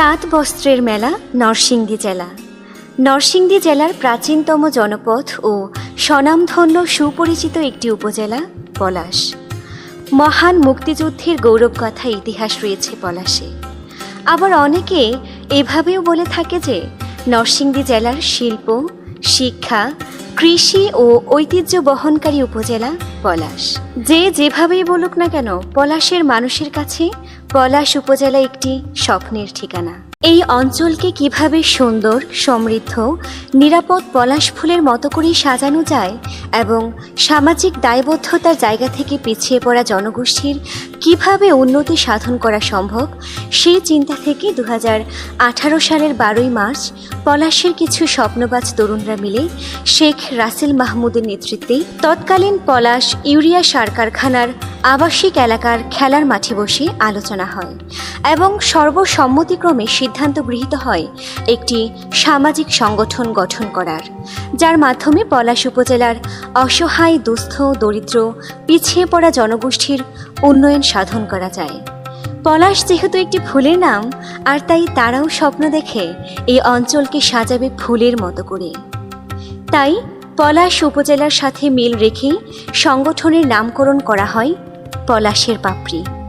তাঁত বস্ত্রের মেলা নরসিংদী জেলা। নরসিংদী জেলার প্রাচীনতম জনপথ ও স্বনামধন্য সুপরিচিত একটি উপজেলা পলাশ। মহান মুক্তিযুদ্ধের গৌরবগাথা ইতিহাস রয়েছে পলাশে। আবার অনেকে এভাবেও বলে থাকে যে, নরসিংদী জেলার শিল্প, শিক্ষা কৃষি ও ঐতিহ্য বহনকারী উপজেলা পলাশ। যে যেভাবেই বলুক না কেন, পলাশের মানুষের কাছে পলাশ উপজেলা একটি স্বপ্নের ঠিকানা। এই অঞ্চলকে কীভাবে সুন্দর, সমৃদ্ধ, নিরাপদ পলাশ ফুলের মতো করেই সাজানো যায় এবং সামাজিক দায়বদ্ধতার জায়গা থেকে পিছিয়ে পড়া জনগোষ্ঠীর কীভাবে উন্নতি সাধন করা সম্ভব, সেই চিন্তা থেকে দু সালের বারোই মার্চ পলাশের কিছু স্বপ্নবাজ তরুণরা মিলে শেখ রাসেল মাহমুদের নেতৃত্বে তৎকালীন পলাশ ইউরিয়া সার কারখানার আবাসিক এলাকার খেলার মাঠে বসে আলোচনা হয় এবং সর্বসম্মতিক্রমে সিদ্ধান্ত গৃহীত হয় একটি সামাজিক সংগঠন গঠন করার, যার মাধ্যমে পলাশ উপজেলার অসহায়, দুস্থ, দরিদ্র, পিছিয়ে পড়া জনগোষ্ঠীর উন্নয়ন সাধন করা যায়। পলাশ যেহেতু একটি ফুলের নাম, আর তাই তারাও স্বপ্ন দেখে এই অঞ্চলকে সাজাবে ফুলের মতো করে। তাই পলাশ উপজেলার সাথে মিল রেখেই সংগঠনের নামকরণ করা হয় পলাশের পাপড়ি।